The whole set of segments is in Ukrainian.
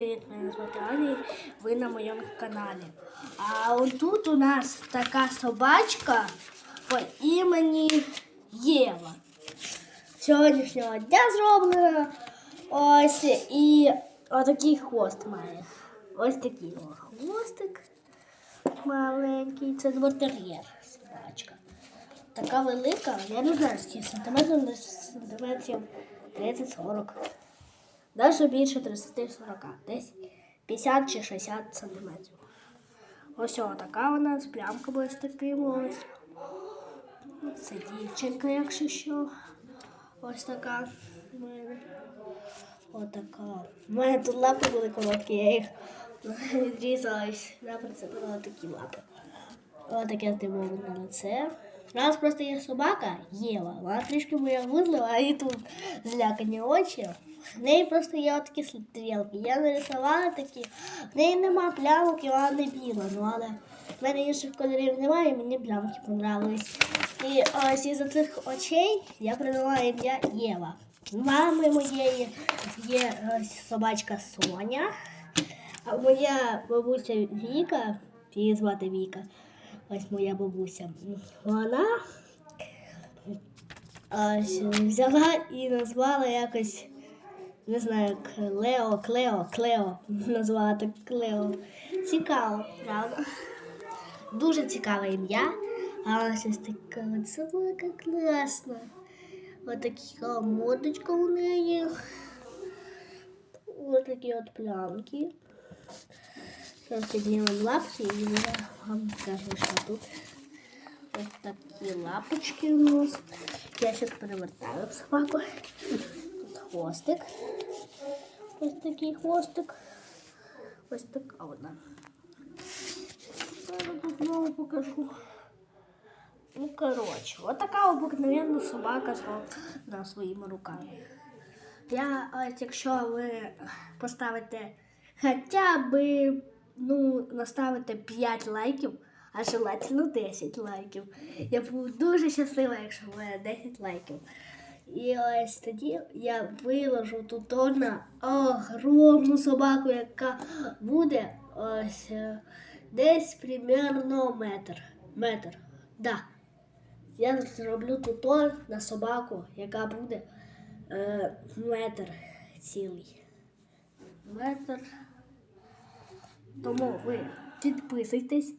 Привіт, мене звати Аня, ви на моєму каналі. А от тут у нас така собачка по імені Єва. Сьогоднішнього дня зроблена. Ось і отакий хвост має. Ось такий хвостик маленький. Це двортер'єр собачка. Така велика, я не знаю скільки сантиметрів, сантиметрів 30-40. Даже більше 30-40, десь 50 чи 60 сантиметрів. Ось така вона з плямками ось такими ось. Це дівчинка, якщо що. Ось така в мене. Отака. У мене тут лапи були короткі, я їх відрізала і сюди прицепила такі лапи. Отаке здивоване лице. У нас просто є собака Єва. Вона трішки моя вузлива, і тут злякані очі. В неї просто є такі стрілки. Я нарисувала такі. В неї нема плямок і вона не біла. Ну, але в мене інших кольорів немає, і мені плямки понравились. І ось із цих очей я придала ім'я Єва. Мами моєї є собачка Соня. А моя бабуся Віка, її звати Віка. Ось моя бабуся. Вона ось взяла і назвала якось, не знаю, Клео, Клео, Клео. Назвала так Клео. Цікаво, правда? Дуже цікаве ім'я. А ось ось така от собака класна. Ось така мордочка у неї. Ось такі от плямки. Зараз піднімемо лапки і я вам скажу, що тут. Ось такі лапочки у нас. Я зараз перевертаю собаку. Хвостик. Ось такий хвостик. Ось така вона. Зараз тут знову покажу. Ну, коротше, от така обикновенна собака зроблена своїми руками. Я, ось, якщо ви поставите хоча б ну, наставите 5 лайків, а желательно 10 лайків. Я буду дуже щаслива, якщо буде 10 лайків. І ось тоді я виложу тут на огромну собаку, яка буде ось е, десь примерно метр. Метр. Да. Я зроблю тутор на собаку, яка буде е, метр цілий. Метр. Тому ви підписуйтесь,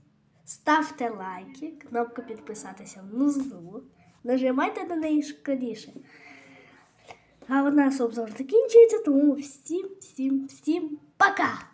ставте лайки, кнопка підписатися внизу, нажимайте на неї скоріше. А у нас обзор закінчується, тому всім, всім, всім пока!